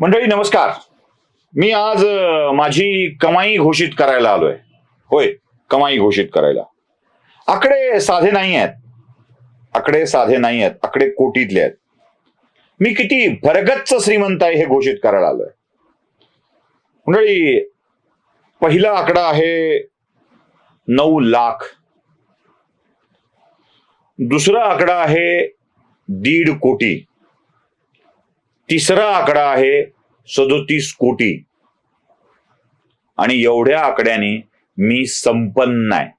मंडळी नमस्कार. मी आज माझी कमाई घोषित करायला आलोय. होय कमाई घोषित करायला. आकडे साधे नाही आहेत. आकडे साधे नाही आहेत. आकडे कोटीतले आहेत. मी किती भरगच्च श्रीमंत आहे हे घोषित करायला आलोय. मंडळी पहिला आकडा आहे नऊ लाख. दुसरा आकडा आहे दीड कोटी. तिसरा आकडा आहे सदोतीस कोटी. आणि एवढ्या आकड्याने मी संपन्न आहे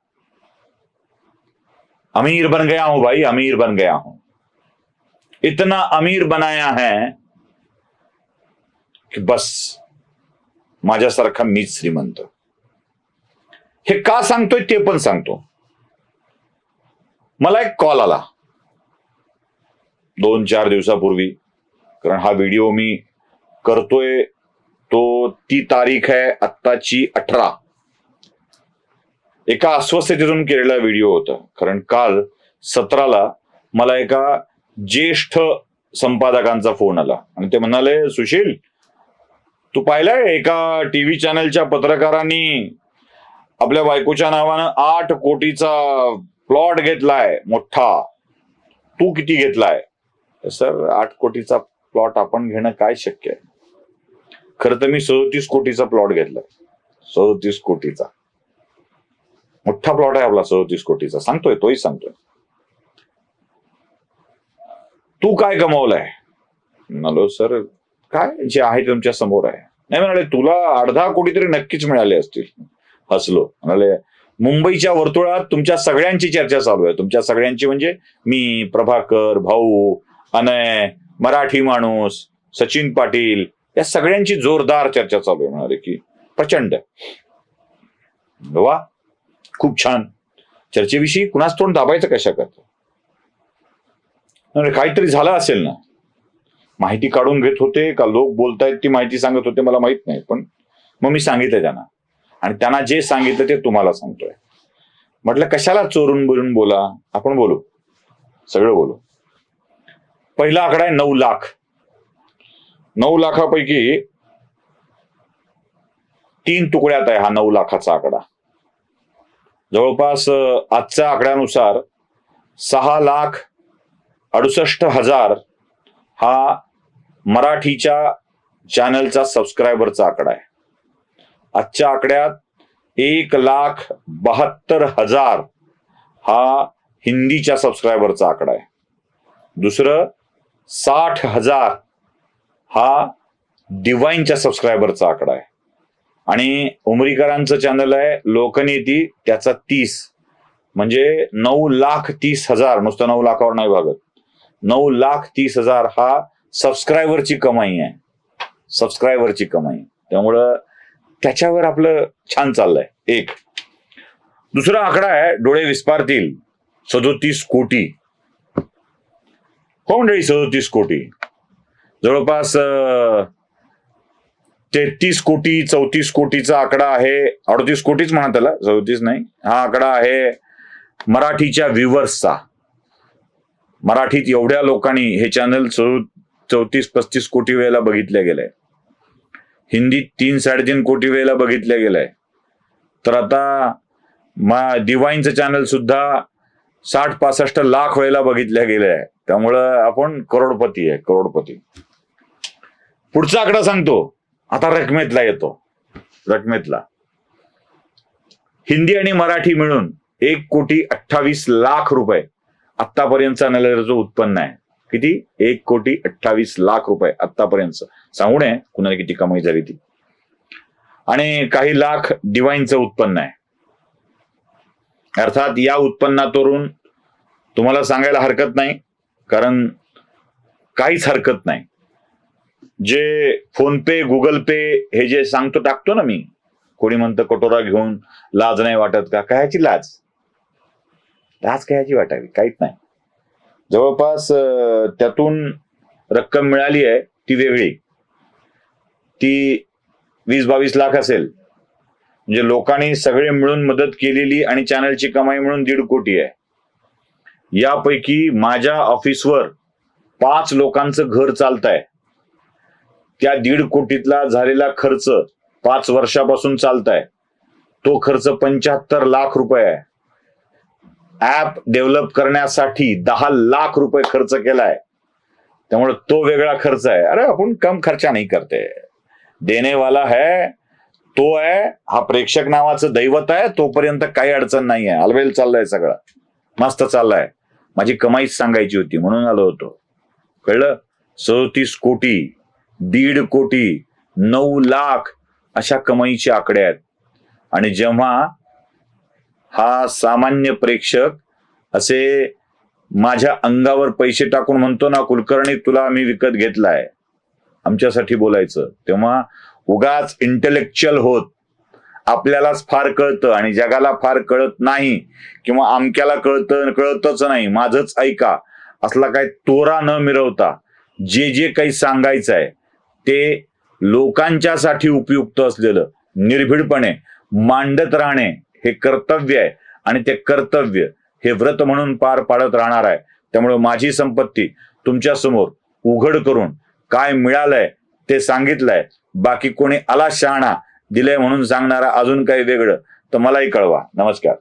अमीर बन गया हूं भाई अमीर बन गया हूं. इतना अमीर बनाया है की बस माझ्यासारखा मीच श्रीमंत. हे का सांगतोय ते पण सांगतो. मला एक कॉल आला. दोन चार दिवसापूर्वी. कारण हा व्हिडिओ मी करतोय तो ती तारीख आहे आत्ताची अठरा. एका अस्वस्थतेतून केलेला व्हिडिओ होता. कारण काल सतराला मला एका ज्येष्ठ संपादकांचा फोन आला. आणि ते म्हणाले सुशील तू पाहिलंय एका टीव्ही चॅनलच्या पत्रकारांनी आपल्या बायकोच्या नावानं आठ कोटीचा प्लॉट घेतलाय मोठा. तू किती घेतलाय? सर आठ कोटीचा प्लॉट आपण घेणं काय शक्य आहे? खरं तर मी सदोतीस कोटीचा प्लॉट घेतलाय. सदोतीस कोटीचा. मोठा प्लॉट आहे आपला सदोतीस कोटीचा. सांगतोय तोही सांगतोय. तू काय कमवलंय? म्हणालो सर काय जे आहे तुमच्यासमोर आहे. नाही म्हणाले तुला अर्धा कोटी तरी नक्कीच मिळाले असतील. हसलो. म्हणाले मुंबईच्या वर्तुळात तुमच्या सगळ्यांची चर्चा चालू आहे. तुमच्या सगळ्यांची म्हणजे मी प्रभाकर भाऊ अनय मराठी माणूस सचिन पाटील या सगळ्यांची जोरदार चर्चा चालू आहे म्हणाले की प्रचंड. वा खूप छान. चर्चेविषयी कुणाच तोंड दाबायचं कशा करतो म्हणजे काहीतरी झालं असेल ना? माहिती काढून घेत होते का? लोक बोलतायत ती माहिती सांगत होते मला माहीत नाही. पण मग मी सांगितलं त्यांना. आणि त्यांना जे सांगितलं ते तुम्हाला सांगतोय. म्हटलं कशाला चोरून बोलून बोला? आपण बोलू. सगळं बोलू. पहिला आकडा आहे नऊ लाख. नऊ लाखापैकी तीन तुकड्यात आहे हा नऊ लाखाचा आकडा. जवळपास आजच्या आकड्यानुसार सहा लाख अडुसष्ट हजार हा मराठीच्या चॅनलचा सबस्क्रायबरचा आकडा आहे. आजच्या आकड्यात एक लाख बहात्तर हजार हा हिंदीच्या सबस्क्रायबरचा आकडा आहे. दुसरं साठ हजार हा डिवाईनच्या सबस्क्रायबरचा आकडा आहे. आणि उमरीकरांचं चॅनल आहे लोकनीती त्याचा तीस. म्हणजे नऊ लाख तीस हजार नुसतं नऊ लाखावर नाही भागत. नऊ लाख तीस हजार हा सबस्क्रायबरची कमाई आहे. सबस्क्रायबरची कमाई. त्यामुळं त्याच्यावर आपलं छान चाललंय. एक. दुसरा आकडा आहे डोळे विस्पारतील. सदोतीस कोटी. हो मंडळी सदोतीस कोटी? जवळपास तेहतीस कोटी चौतीस कोटीचा आकडा आहे. अडतीस कोटीच म्हणा त्याला चौतीस नाही. हा आकडा आहे मराठीच्या व्ह्युअर्सचा. मराठीत एवढ्या लोकांनी हे चॅनल चौतीस पस्तीस कोटी वेळेला बघितलं गेलंय हिंदीत तीन साडेतीन कोटी वेळेला बघितलं गेलंय तर आता मा डिवाईनचं चॅनल सुद्धा साठ पासष्ट लाख वेळेला बघितलं गेलंय त्यामुळं आपण करोडपती आहे करोडपती. पुढचा आकडा सांगतो. आता रकमेतला येतो. रकमेतला. हिंदी आणि मराठी मिळून एक कोटी अठ्ठावीस लाख रुपये आतापर्यंतचा नलेचं उत्पन्न आहे. किती? एक कोटी अठ्ठावीस लाख रुपये आतापर्यंत सांगू नये कुणाला किती कमाई झाली ती. आणि काही लाख डिवाईनचं उत्पन्न आहे. अर्थात या उत्पन्नातून तुम्हाला सांगायला हरकत नाही कारण काहीच हरकत नाही. जे फोन पे गुगल पे हे जे सांगतो टाकतो ना मी कोणी म्हणतं कटोरा घेऊन लाज नाही वाटत का? कायची लाज? लाज कायची वाटावी? काहीच नाही. जवळपास त्यातून रक्कम मिळाली आहे ती वेगळी. ती वीस बावीस लाख असेल. म्हणजे लोकांनी सगळे मिळून मदत केलेली आणि चॅनलची कमाई मिळून दीड कोटी आहे. यापैकी माझ्या ऑफिसवर पाच लोकांचं घर चालत आहे त्या दीड कोटीतला झालेला खर्च पाच वर्षापासून चालताय. तो खर्च पंच्याहत्तर लाख रुपये आहे. ऍप डेव्हलप करण्यासाठी दहा लाख रुपये खर्च केलाय. त्यामुळे तो वेगळा खर्च आहे. अरे आपण कम खर्चा नाही करते. देणेवाला है तो आहे हा प्रेक्षक नावाचं दैवत आहे तोपर्यंत काही अडचण नाही आहे. अलवेल चाललंय सगळं. मस्त चाललंय. माझी कमाईच सांगायची होती म्हणून आलो होतो. कळलं? सदोतीस कोटी. दीड कोटी नऊ लाख अशा कमाईचे आकडे आहेत. आणि जेव्हा हा सामान्य प्रेक्षक असे माझ्या अंगावर पैसे टाकून म्हणतो ना कुलकर्णी तुला आम्ही विकत घेतलाय आमच्यासाठी बोलायचं तेव्हा उगाच इंटेलेक्च्युअल होत. आपल्यालाच फार कळतं आणि जगाला फार कळत नाही किंवा आमक्याला कळतं कळतच नाही. माझंच ऐका असला काही तोरा न मिरवता जे जे काही सांगायचं आहे ते लोकांच्यासाठी उपयुक्त असलेलं निर्भीडपणे मांडत राहणे हे कर्तव्य आहे. आणि ते कर्तव्य हे व्रत म्हणून पार पाडत राहणार आहे. त्यामुळे माझी संपत्ती तुमच्यासमोर उघड करून काय मिळालंय ते सांगितलंय. बाकी कोणी आला शहाणा दिलंय म्हणून सांगणारा अजून काही वेगळं तर मलाही कळवा. नमस्कार.